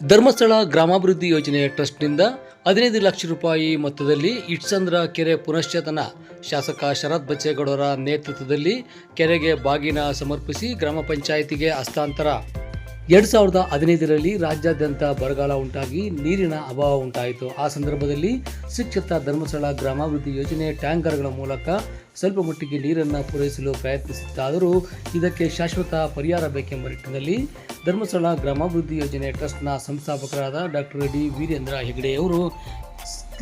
ಧರ್ಮಸ್ಥಳ ಗ್ರಾಮಾಭಿವೃದ್ಧಿ ಯೋಜನೆ ಟ್ರಸ್ಟ್ನಿಂದ ಹದಿನೈದು ಲಕ್ಷ ರೂಪಾಯಿ ಮೊತ್ತದಲ್ಲಿ ಇಟ್ಸಂದ್ರ ಕೆರೆ ಪುನಶ್ಚೇತನ ಶಾಸಕ ಶರತ್ ಬಚ್ಚೇಗೌಡರ ನೇತೃತ್ವದಲ್ಲಿ ಕೆರೆಗೆ ಬಾಗಿನ ಸಮರ್ಪಿಸಿ ಗ್ರಾಮ ಪಂಚಾಯಿತಿಗೆ ಹಸ್ತಾಂತರ. ಎರಡು ಸಾವಿರದ ಹದಿನೈದರಲ್ಲಿ ರಾಜ್ಯಾದ್ಯಂತ ಬರಗಾಲ ಉಂಟಾಗಿ ನೀರಿನ ಅಭಾವ ಉಂಟಾಯಿತು. ಆ ಸಂದರ್ಭದಲ್ಲಿ ಶಿಕ್ಷಿತ ಧರ್ಮಸ್ಥಳ ಗ್ರಾಮಾಭಿವೃದ್ಧಿ ಯೋಜನೆ ಟ್ಯಾಂಕರ್ಗಳ ಮೂಲಕ ಸ್ವಲ್ಪ ಮಟ್ಟಿಗೆ ನೀರನ್ನು ಪೂರೈಸಲು ಪ್ರಯತ್ನಿಸಿತ್ತಾದರೂ ಇದಕ್ಕೆ ಶಾಶ್ವತ ಪರಿಹಾರ ಬೇಕೆಂಬ ನಿಟ್ಟಿನಲ್ಲಿ ಧರ್ಮಸ್ಥಳ ಗ್ರಾಮಾಭಿವೃದ್ಧಿ ಯೋಜನೆ ಟ್ರಸ್ಟ್ನ ಸಂಸ್ಥಾಪಕರಾದ ಡಾಕ್ಟರ್ ಡಿ ವೀರೇಂದ್ರ ಹೆಗಡೆಯವರು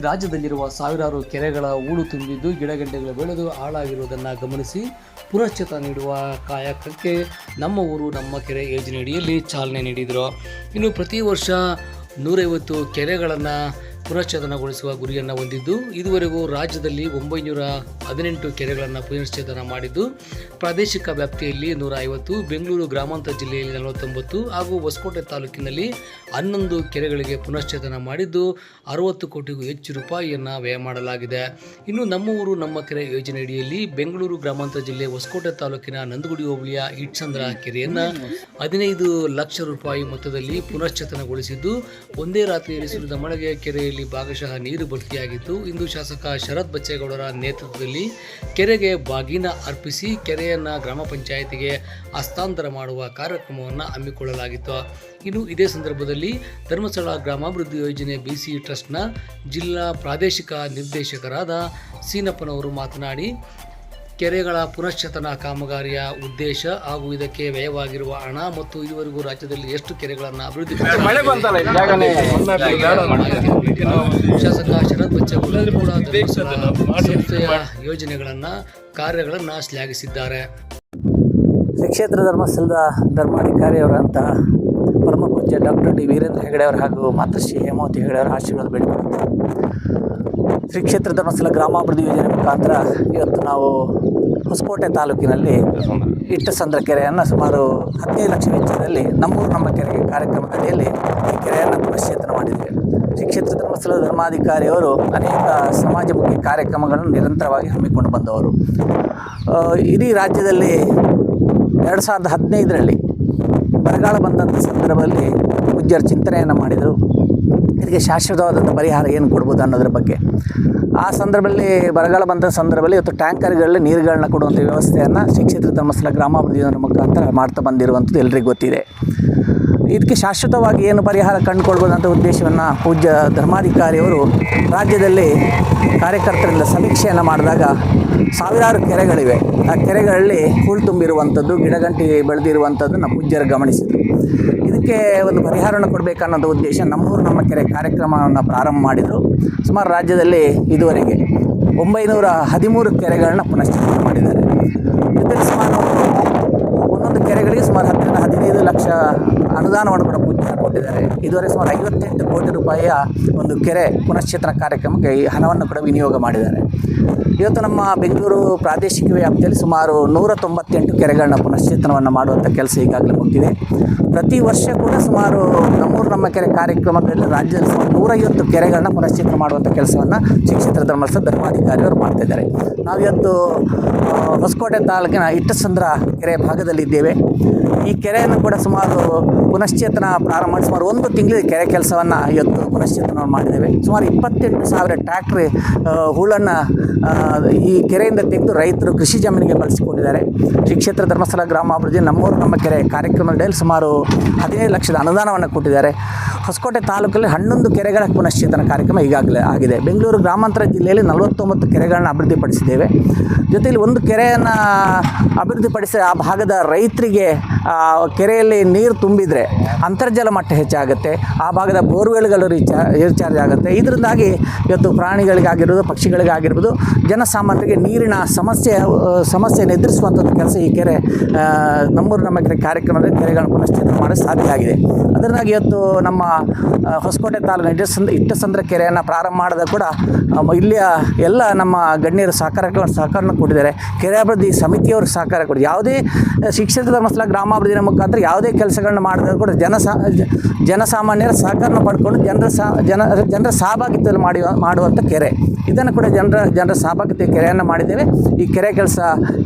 ರಾಜ್ಯದಲ್ಲಿರುವ ಸಾವಿರಾರು ಕೆರೆಗಳ ಹೂಳು ತುಂಬಿದ್ದು ಗಿಡಗಂಟೆಗಳು ಬೆಳೆದು ಹಾಳಾಗಿರುವುದನ್ನು ಗಮನಿಸಿ ಪುನಶ್ಚೇತ ನೀಡುವ ಕಾಯಕಕ್ಕೆ ನಮ್ಮ ಊರು, ನಮ್ಮ ಕೆರೆ ಯೋಜನೆಯಡಿಯಲ್ಲಿ ಚಾಲನೆ ನೀಡಿದರು. ಇನ್ನು ಪ್ರತಿ ವರ್ಷ ನೂರೈವತ್ತು ಕೆರೆಗಳನ್ನು ಪುನಶ್ಚೇತನಗೊಳಿಸುವ ಗುರಿಯನ್ನು ಹೊಂದಿದ್ದು, ಇದುವರೆಗೂ ರಾಜ್ಯದಲ್ಲಿ ಒಂಬೈನೂರ ಹದಿನೆಂಟು ಕೆರೆಗಳನ್ನು ಪುನಶ್ಚೇತನ ಮಾಡಿದ್ದು, ಪ್ರಾದೇಶಿಕ ವ್ಯಾಪ್ತಿಯಲ್ಲಿ ನೂರ ಐವತ್ತು ಬೆಂಗಳೂರು ಗ್ರಾಮಾಂತರ ಜಿಲ್ಲೆಯಲ್ಲಿ ನಲವತ್ತೊಂಬತ್ತು ಹಾಗೂ ಹೊಸಕೋಟೆ ತಾಲೂಕಿನಲ್ಲಿ ಹನ್ನೊಂದು ಕೆರೆಗಳಿಗೆ ಪುನಶ್ಚೇತನ ಮಾಡಿದ್ದು, ಅರವತ್ತು ಕೋಟಿಗೂ ಹೆಚ್ಚು ರೂಪಾಯಿಯನ್ನು ವ್ಯಯ ಮಾಡಲಾಗಿದೆ. ಇನ್ನು ನಮ್ಮ ಊರು, ನಮ್ಮ ಕೆರೆ ಯೋಜನೆಯಡಿಯಲ್ಲಿ ಬೆಂಗಳೂರು ಗ್ರಾಮಾಂತರ ಜಿಲ್ಲೆ ಹೊಸಕೋಟೆ ತಾಲೂಕಿನ ನಂದಗುಡಿ ಹೋಬಳಿಯ ಇಟ್ಸಂದ್ರ ಕೆರೆಯನ್ನು ಹದಿನೈದು ಲಕ್ಷ ರೂಪಾಯಿ ಮೊತ್ತದಲ್ಲಿ ಪುನಶ್ಚೇತನಗೊಳಿಸಿದ್ದು, ಒಂದೇ ರಾತ್ರಿಯಲ್ಲಿ ಸುರಿದ ಮಳೆಗೆ ಕೆರೆಯಲ್ಲಿ ಭಾಗಶಃ ನೀರು ಭರ್ತಿಯಾಗಿದ್ದು ಇಂದು ಶಾಸಕ ಶರತ್ ಬಚ್ಚೇಗೌಡರ ನೇತೃತ್ವದಲ್ಲಿ ಕೆರೆಗೆ ಬಾಗಿನ ಅರ್ಪಿಸಿ ಕೆರೆಯನ್ನು ಗ್ರಾಮ ಪಂಚಾಯಿತಿಗೆ ಹಸ್ತಾಂತರ ಮಾಡುವ ಕಾರ್ಯಕ್ರಮವನ್ನು ಹಮ್ಮಿಕೊಳ್ಳಲಾಗಿತ್ತು. ಇನ್ನು ಇದೇ ಸಂದರ್ಭದಲ್ಲಿ ಧರ್ಮಸ್ಥಳ ಗ್ರಾಮಾಭಿವೃದ್ಧಿ ಯೋಜನೆ ಬಿಸಿ ಟ್ರಸ್ಟ್ನ ಜಿಲ್ಲಾ ಪ್ರಾದೇಶಿಕ ನಿರ್ದೇಶಕರಾದ ಸೀನಪ್ಪನವರು ಮಾತನಾಡಿ ಕೆರೆಗಳ ಪುನಶ್ಚೇತನ ಕಾಮಗಾರಿಯ ಉದ್ದೇಶ ಹಾಗೂ ಇದಕ್ಕೆ ವ್ಯಯವಾಗಿರುವ ಹಣ ಮತ್ತು ಇದುವರೆಗೂ ರಾಜ್ಯದಲ್ಲಿ ಎಷ್ಟು ಕೆರೆಗಳನ್ನು ಅಭಿವೃದ್ಧಿ ಶಾಸಕ ಶರತ್ ಬಚ್ಚೇಗೌಡರು ಕೂಡ ಸಂಸ್ಥೆಯ ಯೋಜನೆಗಳನ್ನು ಕಾರ್ಯಗಳನ್ನು ಶ್ಲಾಘಿಸಿದ್ದಾರೆ. ಶ್ರೀ ಕ್ಷೇತ್ರ ಧರ್ಮಸ್ಥಳದ ಧರ್ಮಾಧಿಕಾರಿಯವರಂಥ ಪರಮ ಪೂಜ್ಯ ಡಾಕ್ಟರ್ ಡಿ ವೀರೇಂದ್ರ ಹೆಗಡೆಯವರು ಹಾಗೂ ಮಾತೃಶ್ರೀ ಹೇಮಾವತಿ ಹೆಗಡೆಯವರ ಆಶೀರ್ವಾದ ಬೇಡಿಕೊಳ್ಳುತ್ತೆ ಶ್ರೀ ಕ್ಷೇತ್ರ ಧರ್ಮಸ್ಥಳ ಗ್ರಾಮಾಭಿವೃದ್ಧಿ ಯೋಜನೆ ಮುಖಾಂತರ ಇವತ್ತು ನಾವು ಹೊಸಕೋಟೆ ತಾಲೂಕಿನಲ್ಲಿ ಇಟ್ಟಸಂದ್ರ ಕೆರೆಯನ್ನು ಸುಮಾರು ಹದಿನೈದು ಲಕ್ಷ ವೆಚ್ಚದಲ್ಲಿ ನಮ್ಮೂರು ನಮ್ಮ ಕೆರೆಗೆ ಕಾರ್ಯಕ್ರಮದಡಿಯಲ್ಲಿ ಈ ಕೆರೆಯನ್ನು ಪುನಶ್ಚೇತನ ಮಾಡಿದ್ದೇವೆ ಶ್ರೀ ಕ್ಷೇತ್ರ ಧರ್ಮಸ್ಥಳ ಧರ್ಮಾಧಿಕಾರಿಯವರು ಅನೇಕ ಸಮಾಜಮುಖಿ ಕಾರ್ಯಕ್ರಮಗಳನ್ನು ನಿರಂತರವಾಗಿ ಹಮ್ಮಿಕೊಂಡು ಬಂದವರು. ಇಡೀ ರಾಜ್ಯದಲ್ಲಿ ಎರಡು ಸಾವಿರದ ಹದಿನೈದರಲ್ಲಿ ಬರಗಾಲ ಬಂದಂಥ ಸಂದರ್ಭದಲ್ಲಿ ಪೂಜ್ಯರು ಚಿಂತನೆಯನ್ನು ಮಾಡಿದರು. ಇದಕ್ಕೆ ಶಾಶ್ವತವಾದಂಥ ಪರಿಹಾರ ಏನು ಕೊಡ್ಬೋದು ಅನ್ನೋದ್ರ ಬಗ್ಗೆ. ಆ ಸಂದರ್ಭದಲ್ಲಿ ಬರಗಾಲ ಬಂದ ಸಂದರ್ಭದಲ್ಲಿ ಇವತ್ತು ಟ್ಯಾಂಕರ್ಗಳಲ್ಲಿ ನೀರುಗಳನ್ನ ಕೊಡುವಂಥ ವ್ಯವಸ್ಥೆಯನ್ನು ಶಿಕ್ಷಿತ ಧರ್ಮಸ್ಥಳ ಗ್ರಾಮಾಭಿವೃದ್ಧಿ ಯೋಜನೆ ಮುಖಾಂತರ ಮಾಡ್ತಾ ಬಂದಿರುವಂಥದ್ದು ಎಲ್ರಿಗೂ ಗೊತ್ತಿದೆ. ಇದಕ್ಕೆ ಶಾಶ್ವತವಾಗಿ ಏನು ಪರಿಹಾರ ಕಂಡುಕೊಳ್ಬೋದಂಥ ಉದ್ದೇಶವನ್ನು ಪೂಜ್ಯ ಧರ್ಮಾಧಿಕಾರಿಯವರು ರಾಜ್ಯದಲ್ಲಿ ಕಾರ್ಯಕರ್ತರಿಂದ ಸಮೀಕ್ಷೆಯನ್ನು ಮಾಡಿದಾಗ ಸಾವಿರಾರು ಕೆರೆಗಳಿವೆ. ಆ ಕೆರೆಗಳಲ್ಲಿ ಹೂಳು ತುಂಬಿರುವಂಥದ್ದು ಗಿಡಗಂಟಿ ಬೆಳೆದಿರುವಂಥದ್ದನ್ನು ಪೂಜ್ಯರು ಗಮನಿಸಿದರು. ಇದಕ್ಕೆ ಒಂದು ಪರಿಹಾರವನ್ನು ಕೊಡಬೇಕನ್ನೋದು ಉದ್ದೇಶ ನಮ್ಮೂರು ನಮ್ಮ ಕೆರೆ ಕಾರ್ಯಕ್ರಮವನ್ನು ಪ್ರಾರಂಭ ಮಾಡಿದರು. ಸುಮಾರು ರಾಜ್ಯದಲ್ಲಿ ಇದುವರೆಗೆ ಒಂಬೈನೂರ ಹದಿಮೂರು ಕೆರೆಗಳನ್ನ ಪುನಶ್ಚೇತನ ಮಾಡಿದ್ದಾರೆ. ಜೊತೆಗೆ ಸುಮಾರು ಒಂದೊಂದು ಕೆರೆಗಳಿಗೆ ಸುಮಾರು ಹತ್ತರಿಂದ ಹದಿನೈದು ಲಕ್ಷ ಅನುದಾನವನ್ನು ಕೂಡ ಕೊಟ್ಟಿದ್ದಾರೆ ಇದುವರೆಗೆ ಸುಮಾರು ಐವತ್ತೆಂಟು ಕೋಟಿ ರೂಪಾಯಿಯ ಒಂದು ಕೆರೆ ಪುನಶ್ಚೇತನ ಕಾರ್ಯಕ್ರಮಕ್ಕೆ ಈ ಹಣವನ್ನು ಕೂಡ ವಿನಿಯೋಗ ಮಾಡಿದ್ದಾರೆ. ಇವತ್ತು ನಮ್ಮ ಬೆಂಗಳೂರು ಪ್ರಾದೇಶಿಕ ವ್ಯಾಪ್ತಿಯಲ್ಲಿ ಸುಮಾರು ನೂರ ತೊಂಬತ್ತೆಂಟು ಕೆರೆಗಳನ್ನ ಪುನಶ್ಚೇತನವನ್ನು ಮಾಡುವಂಥ ಕೆಲಸ ಈಗಾಗಲೇ ಮುಗಿದಿದೆ. ಪ್ರತಿ ವರ್ಷ ಕೂಡ ಸುಮಾರು ನಮ್ಮೂರು ನಮ್ಮ ಕೆರೆ ಕಾರ್ಯಕ್ರಮದಲ್ಲಿ ರಾಜ್ಯದಲ್ಲಿ ಸುಮಾರು ನೂರೈವತ್ತು ಕೆರೆಗಳನ್ನ ಪುನಶ್ಚೇತನ ಮಾಡುವಂಥ ಕೆಲಸವನ್ನು ಶ್ರೀಕ್ಷೇತ್ರ ಧರ್ಮಸ್ಥಳ ಧರ್ಮಾಧಿಕಾರಿಯವರು ಮಾಡ್ತಿದ್ದಾರೆ. ನಾವು ಇವತ್ತು ಆ, ಹೊಸಕೋಟೆ ತಾಲೂಕಿನ ಇಟ್ಟಸಂದ್ರ ಕೆರೆ ಭಾಗದಲ್ಲಿದ್ದೇವೆ ಈ ಕೆರೆಯನ್ನು ಕೂಡ ಸುಮಾರು ಪುನಶ್ಚೇತನ ಪ್ರಾರಂಭ ಮಾಡಿ ಸುಮಾರು ಒಂದು ತಿಂಗಳು ಕೆರೆ ಕೆಲಸವನ್ನು ಇವತ್ತು ಪುನಶ್ಚೇತನ ಮಾಡಿದ್ದೇವೆ. ಸುಮಾರು ಇಪ್ಪತ್ತೆಂಟು ಸಾವಿರ ಟ್ಯಾಕ್ಟ್ರಿ ಹೂಳನ್ನು ಈ ಕೆರೆಯಿಂದ ತೆಗೆದು ರೈತರು ಕೃಷಿ ಜಮೀನಿಗೆ ಬಳಸಿಕೊಂಡಿದ್ದಾರೆ. ಶ್ರೀ ಕ್ಷೇತ್ರ ಧರ್ಮಸ್ಥಳ ಗ್ರಾಮಾಭಿವೃದ್ಧಿ ನಮ್ಮೂರು ನಮ್ಮ ಕೆರೆ ಕಾರ್ಯಕ್ರಮದಲ್ಲಿ ಸುಮಾರು ಹದಿನೈದು ಲಕ್ಷದ ಅನುದಾನವನ್ನು ಕೊಟ್ಟಿದ್ದಾರೆ. ಹೊಸಕೋಟೆ ತಾಲೂಕಲ್ಲಿ ಹನ್ನೊಂದು ಕೆರೆಗಳ ಪುನಶ್ಚೇತನ ಕಾರ್ಯಕ್ರಮ ಈಗಾಗಲೇ ಆಗಿದೆ. ಬೆಂಗಳೂರು ಗ್ರಾಮಾಂತರ ಜಿಲ್ಲೆಯಲ್ಲಿ ನಲವತ್ತೊಂಬತ್ತು ಕೆರೆಗಳನ್ನು ಅಭಿವೃದ್ಧಿಪಡಿಸಿದ್ದೇವೆ. ಜೊತೆಯಲ್ಲಿ ಒಂದು ಕೆರೆಯನ್ನು ಅಭಿವೃದ್ಧಿಪಡಿಸಿ ಆ ಭಾಗದ ರೈತರಿಗೆ ಕೆರೆಯಲ್ಲಿ ನೀರು ತುಂಬಿದರೆ ಅಂತರ್ಜಲ ಮಟ್ಟ ಹೆಚ್ಚಾಗುತ್ತೆ, ಆ ಭಾಗದ ಬೋರ್ವೆಲ್ಗಳು ರೀಚಾರ್ಜ್ ರೀಚಾರ್ಜ್ ಆಗುತ್ತೆ. ಇದರಿಂದಾಗಿ ಇವತ್ತು ಪ್ರಾಣಿಗಳಿಗಾಗಿರ್ಬೋದು, ಪಕ್ಷಿಗಳಿಗಾಗಿರ್ಬೋದು, ಜನಸಾಮಾನ್ಯರಿಗೆ ನೀರಿನ ಸಮಸ್ಯೆ ಸಮಸ್ಯೆಯನ್ನು ಎದುರಿಸುವಂಥದ್ದು ಕೆಲಸ ಈ ಕೆರೆ ನಮ್ಮೂರು ನಮ್ಮ ಕೆರೆ ಕಾರ್ಯಕ್ರಮದಲ್ಲಿ ಕೆರೆಗಳನ್ನು ಪುನಶ್ಚೇತನ ಮಾಡಲು ಸಾಧ್ಯ ಆಗಿದೆ. ಅದರಿಂದಾಗಿ ಇವತ್ತು ನಮ್ಮ ಹೊಸಕೋಟೆ ತಾಲೂಕಿನ ಇಟ್ಟಸಂದ್ರ ಇಟ್ಟಸಂದ್ರ ಕೆರೆಯನ್ನು ಪ್ರಾರಂಭ ಮಾಡಿದ ಕೂಡ ಇಲ್ಲಿಯ ಎಲ್ಲ ನಮ್ಮ ಗಣ್ಯರು ಸಹಕಾರ ಸಹಕಾರನ ಕೊಟ್ಟಿದ್ದಾರೆ. ಕೆರೆ ಅಭಿವೃದ್ಧಿ ಸಮಿತಿಯವರು ಸಹಕಾರ ಕೊಡಿ ಯಾವುದೇ ಶಿಕ್ಷಣದ ಧರ್ಮಸ್ಥಳ ಗ್ರಾಮ ಗ್ರಾಮಾಭಿವೃದ್ಧಿಯ ಮುಖಾಂತರ ಯಾವುದೇ ಕೆಲಸಗಳನ್ನ ಮಾಡಿದ್ರು ಕೂಡ ಜನ ಜನಸಾಮಾನ್ಯರ ಸಹಕಾರನ ಪಡ್ಕೊಂಡು ಜನರ ಸಹ ಜನ ಜನರ ಸಹಭಾಗಿತ್ವದಲ್ಲಿ ಮಾಡಿ ಮಾಡುವಂಥ ಕೆರೆ. ಇದನ್ನು ಕೂಡ ಜನರ ಜನರ ಸಹಭಾಗಿತ್ವ ಕೆರೆಯನ್ನು ಮಾಡಿದ್ದೇವೆ. ಈ ಕೆರೆ ಕೆಲಸ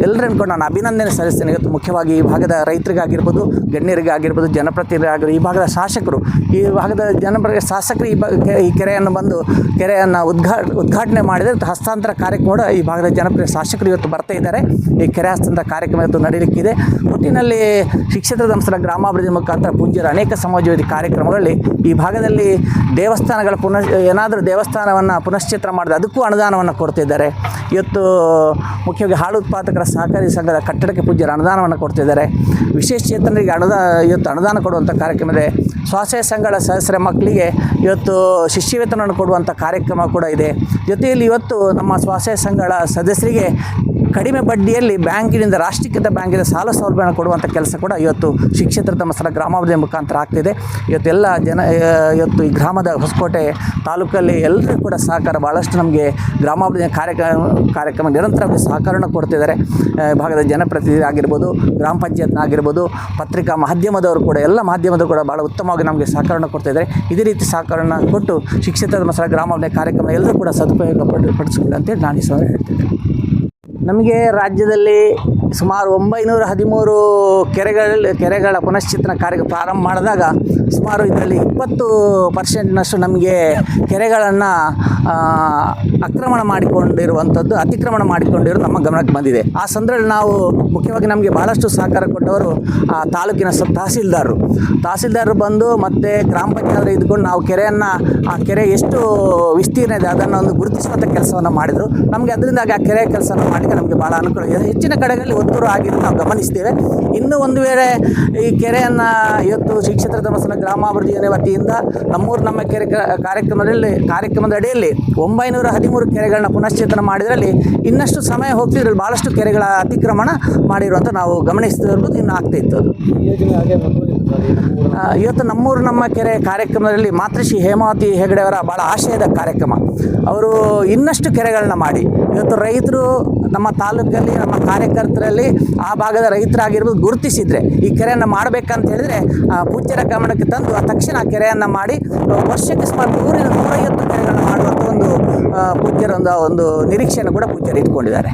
ಎಲ್ಲರನ್ನು ಕೂಡ ನಾನು ಅಭಿನಂದನೆ ಸಲ್ಲಿಸ್ತೇನೆ. ಇವತ್ತು ಮುಖ್ಯವಾಗಿ ಈ ಭಾಗದ ರೈತರಿಗಾಗಿರ್ಬೋದು, ಗಣ್ಯರಿಗಾಗಿರ್ಬೋದು ಜನಪ್ರತಿನಿಧಿಗಾಗಿರ್ಬೋದು ಈ ಭಾಗದ ಶಾಸಕರು, ಈ ಭಾಗದ ಜನಪ್ರ ಶಾಸಕರು ಈ ಭಾಗ ಈ ಕೆರೆಯನ್ನು ಬಂದು ಕೆರೆಯನ್ನು ಉದ್ಘಾ, ಉದ್ಘಾಟನೆ ಮಾಡಿದರೆ ಹಸ್ತಾಂತರ ಕಾರ್ಯಕ್ರಮ ಕೂಡ ಈ ಭಾಗದ ಜನಪ್ರಿಯ ಶಾಸಕರು ಇವತ್ತು ಬರ್ತಾ ಇದ್ದಾರೆ. ಈ ಕೆರೆ ಹಸ್ತಾಂತರ ಕಾರ್ಯಕ್ರಮ ಇವತ್ತು ನಡೀಲಿಕ್ಕಿದೆ. ಒಟ್ಟಿನಲ್ಲಿ ಶಿಕ್ಷಿತ ಸಂಸ್ಥೆಗಳ ಗ್ರಾಮಾಭಿವೃದ್ಧಿ ಮುಖಾಂತರ ಪೂಜ್ಯರ ಅನೇಕ ಸಮಾಜವಾದಿ ಕಾರ್ಯಕ್ರಮಗಳಲ್ಲಿ ಈ ಭಾಗದಲ್ಲಿ ದೇವಸ್ಥಾನಗಳ ಪುನಃ, ಏನಾದರೂ ದೇವಸ್ಥಾನವನ್ನು ಪುನಶ್ಚಿತ್ರ ಮಾಡಿದ್ರೆ ಅದಕ್ಕೂ ಅನುದಾನವನ್ನು ಕೊಡ್ತಿದ್ದಾರೆ. ಇವತ್ತು ಮುಖ್ಯವಾಗಿ ಹಾಲು ಉತ್ಪಾದಕರ ಸಹಕಾರಿ ಸಂಘದ ಕಟ್ಟಡಕ್ಕೆ ಪೂಜ್ಯರು ಅನುದಾನವನ್ನು ಕೊಡ್ತಿದ್ದಾರೆ. ವಿಶೇಷ ಚೇತನರಿಗೆ ಅನುದಾನ ಇವತ್ತು ಅನುದಾನ ಕೊಡುವಂಥ ಕಾರ್ಯಕ್ರಮ ಇದೆ. ಸ್ವಸಹಾಯ ಸಂಘಗಳ ಸದಸ್ಯರ ಮಕ್ಕಳಿಗೆ ಇವತ್ತು ಶಿಷ್ಯವೇತನವನ್ನು ಕೊಡುವಂಥ ಕಾರ್ಯಕ್ರಮ ಕೂಡ ಇದೆ. ಜೊತೆಯಲ್ಲಿ ಇವತ್ತು ನಮ್ಮ ಸ್ವಸಹಾಯ ಸಂಘಗಳ ಸದಸ್ಯರಿಗೆ ಕಡಿಮೆ ಬಡ್ಡಿಯಲ್ಲಿ ಬ್ಯಾಂಕಿನಿಂದ ರಾಷ್ಟ್ರೀಕೃತ ಬ್ಯಾಂಕಿನ ಸಾಲ ಸೌಲಭ್ಯವನ್ನು ಕೊಡುವಂಥ ಕೆಲಸ ಕೂಡ ಇವತ್ತು ಶಿಕ್ಷೇತ್ರ ತಮ್ಮ ಸ್ಥಳ ಗ್ರಾಮಾಭಿವೃದ್ಧಿ ಮುಖಾಂತರ ಆಗ್ತಿದೆ. ಇವತ್ತೆಲ್ಲ ಜನ ಇವತ್ತು ಈ ಗ್ರಾಮದ ಹೊಸಕೋಟೆ ತಾಲೂಕಲ್ಲಿ ಎಲ್ಲರೂ ಕೂಡ ಸಹಕಾರ ಭಾಳಷ್ಟು ನಮಗೆ ಗ್ರಾಮಾಭಿವೃದ್ಧಿ ಕಾರ್ಯಕ್ರಮ ಕಾರ್ಯಕ್ರಮ ನಿರಂತರವಾಗಿ ಸಹಕಾರನ ಕೊಡ್ತಿದ್ದಾರೆ. ಭಾಗದ ಜನಪ್ರತಿನಿಧಿ ಆಗಿರ್ಬೋದು, ಗ್ರಾಮ ಪಂಚಾಯತ್ನ ಆಗಿರ್ಬೋದು, ಪತ್ರಿಕಾ ಮಾಧ್ಯಮದವರು ಕೂಡ, ಎಲ್ಲ ಮಾಧ್ಯಮದವರು ಕೂಡ ಭಾಳ ಉತ್ತಮವಾಗಿ ನಮಗೆ ಸಹಕಾರವನ್ನು ಕೊಡ್ತಿದ್ದಾರೆ. ಇದೇ ರೀತಿ ಸಹಕಾರನ ಕೊಟ್ಟು ಶಿಕ್ಷೇತ್ರ ಸ್ಥಳ ಗ್ರಾಮಾಭಿವೃದ್ಧಿ ಕಾರ್ಯಕ್ರಮ ಎಲ್ಲರೂ ಕೂಡ ಸದುಪಯೋಗ ಪಡ, ಪಡಿಸ್ಕೊಳ್ಳಿ ನಾನು ಈ ಸಲ ಹೇಳ್ತಿದ್ದೆ ನಮಗೆ ರಾಜ್ಯದಲ್ಲಿ ಸುಮಾರು ಒಂಬೈನೂರ ಹದಿಮೂರು ಕೆರೆಗಳಲ್ಲಿ, ಕೆರೆಗಳ ಪುನಶ್ಚೇತನ ಕಾರ್ಯ ಪ್ರಾರಂಭ ಮಾಡಿದಾಗ ಸುಮಾರು ಇದರಲ್ಲಿ ಇಪ್ಪತ್ತು ಪರ್ಸೆಂಟ್ನಷ್ಟು ನಮಗೆ ಕೆರೆಗಳನ್ನು ಆಕ್ರಮಣ ಮಾಡಿಕೊಂಡಿರುವಂಥದ್ದು, ಅತಿಕ್ರಮಣ ಮಾಡಿಕೊಂಡಿರೋದು ನಮ್ಮ ಗಮನಕ್ಕೆ ಬಂದಿದೆ. ಆ ಸಂದರ್ಭದಲ್ಲಿ ನಾವು ಮುಖ್ಯವಾಗಿ ನಮಗೆ ಭಾಳಷ್ಟು ಸಹಕಾರ ಕೊಟ್ಟವರು ಆ ತಾಲೂಕಿನ ಸ, ತಹಸೀಲ್ದಾರರು. ತಹಸೀಲ್ದಾರರು ಬಂದು ಮತ್ತು ಗ್ರಾಮ ಪಂಚಾಯತ್ ಇದ್ಕೊಂಡು ನಾವು ಕೆರೆಯನ್ನು, ಆ ಕೆರೆ ಎಷ್ಟು ವಿಸ್ತೀರ್ಣ ಇದೆ ಅದನ್ನು ಒಂದು ಗುರುತಿಸುವಂಥ ಕೆಲಸವನ್ನು ಮಾಡಿದರು. ನಮಗೆ ಅದರಿಂದಾಗಿ ಆ ಕೆರೆ ಕೆಲಸವನ್ನು ಮಾಡಲಿಕ್ಕೆ ನಮಗೆ ಭಾಳ ಅನುಕೂಲ ಇದೆ ಹೆಚ್ಚಿನ ಕಡೆಗಳಲ್ಲಿ ಒತ್ತುವರಿ ಆಗಿದೆ ನಾವು ಗಮನಿಸ್ತೇವೆ. ಇನ್ನು ಒಂದು ವೇಳೆ ಈ ಕೆರೆಯನ್ನು ಇವತ್ತು ಶಿಕ್ಷಕರ ಧರ್ಮಸ್ಥಳ ಗ್ರಾಮಾಭಿವೃದ್ಧಿ ಯೋಜನೆ ವತಿಯಿಂದ ನಮ್ಮೂರು ನಮ್ಮ ಕೆರೆ ಕಾರ್ಯಕ್ರಮದಲ್ಲಿ, ಕಾರ್ಯಕ್ರಮದ ಅಡಿಯಲ್ಲಿ ಒಂಬೈನೂರ ಹದಿಮೂರು ಕೆರೆಗಳನ್ನ ಪುನಶ್ಚೇತನ ಮಾಡಿದ್ರಲ್ಲಿ ಇನ್ನಷ್ಟು ಸಮಯ ಹೋಗ್ತಿದ್ರಲ್ಲಿ ಭಾಳಷ್ಟು ಕೆರೆಗಳ ಅತಿಕ್ರಮಣ ಮಾಡಿರುವಂಥ ನಾವು ಗಮನಿಸ್ತಿರೋದು ಇನ್ನು ಆಗ್ತಾ ಇತ್ತು ಇವತ್ತು ನಮ್ಮೂರು ನಮ್ಮ ಕೆರೆ ಕಾರ್ಯಕ್ರಮದಲ್ಲಿ ಮಾತೃಶ್ರೀ ಹೇಮಾವತಿ ಹೆಗಡೆ ಅವರ ಭಾಳ ಆಶಯದ ಕಾರ್ಯಕ್ರಮ. ಅವರು ಇನ್ನಷ್ಟು ಕೆರೆಗಳನ್ನ ಮಾಡಿ. ಇವತ್ತು ರೈತರು ನಮ್ಮ ತಾಲೂಕಲ್ಲಿ, ನಮ್ಮ ಕಾರ್ಯಕರ್ತರಲ್ಲಿ ಆ ಭಾಗದ ರೈತರಾಗಿರ್ಬೋದು ಗುರುತಿಸಿದ್ರೆ, ಈ ಕೆರೆಯನ್ನು ಮಾಡಬೇಕಂತ ಹೇಳಿದ್ರೆ ಪೂಜ್ಯರ ಗಮನಕ್ಕೆ ತಂದು ಆ ತಕ್ಷಣ ಕೆರೆಯನ್ನು ಮಾಡಿ ವರ್ಷಕ್ಕೆ ಸುಮಾರು ನೂರಿಂದ ನೂರೈವತ್ತು ಕೆರೆಗಳನ್ನು ಮಾಡುವಂಥ ಒಂದು ಪೂಜ್ಯರ ಒಂದು ಒಂದು ನಿರೀಕ್ಷೆಯನ್ನು ಕೂಡ ಪೂಜ್ಯರು ಇಟ್ಕೊಂಡಿದ್ದಾರೆ.